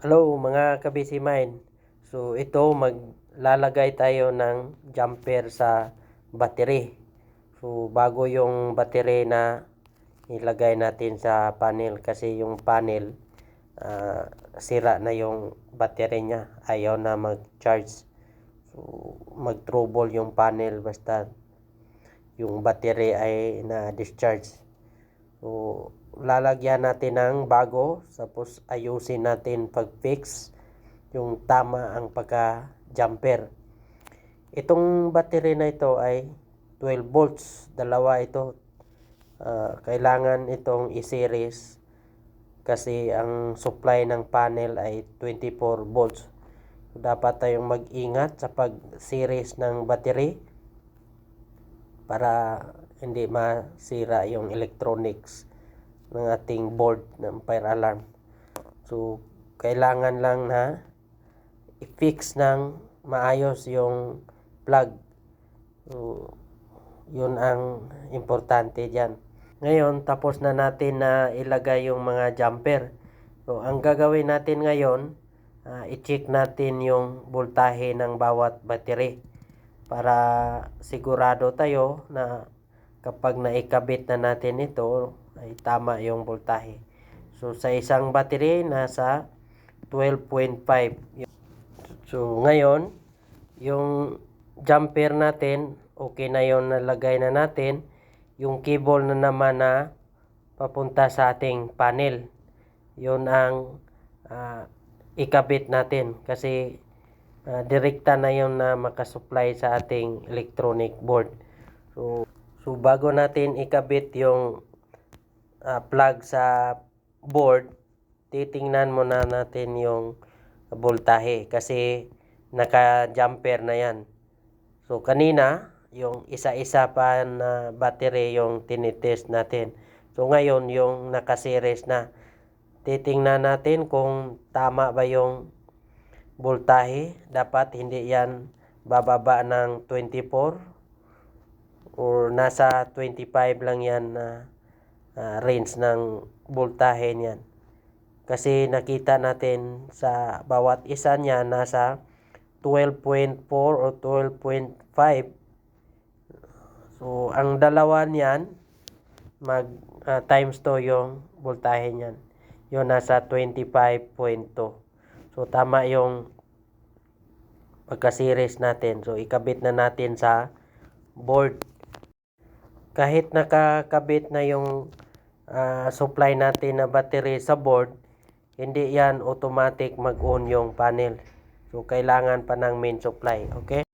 Hello mga kabisi mine. So ito maglalagay tayo ng jumper sa battery. So bago yung battery na ilagay natin sa panel kasi yung panel ah, sira na yung battery niya. Ayaw na mag-charge. So mag-trouble yung panel basta yung battery ay na-discharge. So lalagyan natin ng bago tapos ayusin natin pag-fix yung tama ang pagka-jumper. Itong battery na ito ay 12 volts, dalawa ito. Ah, kailangan itong i-series kasi ang supply ng panel ay 24 volts. Dapat tayong mag-ingat sa pag-series ng battery para hindi masira yung electronics ng ating board ng fire alarm. So, kailangan lang na i-fix ng maayos yung plug. So, yun ang importante dyan. Ngayon, tapos na natin na ilagay yung mga jumper. So, ang gagawin natin ngayon, ah, i-check natin yung voltahe ng bawat battery para sigurado tayo na kapag naikabit na natin ito ay tama yung voltahe. So sa isang battery nasa 12.5. So ngayon yung jumper natin okay na yon nalagay na natin. Yung cable na naman na papunta sa ating panel. Yun ang ah, ikabit natin kasi ah, direkta na yon na makasupply sa ating electronic board. So, so bago natin ikabit yung ah, plug sa board, titingnan muna natin yung voltahe kasi naka-jumper na yan. So kanina, yung isa-isa pa na battery yung tinitest natin. So ngayon, yung nakaseries na. Titingnan natin kung tama ba yung voltahe. Dapat hindi yan bababa ng 24 or nasa 25 lang yan na ah, range ng voltahe niyan. Kasi nakita natin sa bawat isa niya nasa 12.4 o 12.5. So, ang dalawa niyan, mag ah, times to yung voltahe niyan. Yun nasa 25.2. So, tama yung pagka-series natin. So, ikabit na natin sa board. Kahit nakakabit na yung ah, supply natin na battery sa board, hindi yan automatic mag-on yung panel. So, kailangan pa ng main supply. Okay?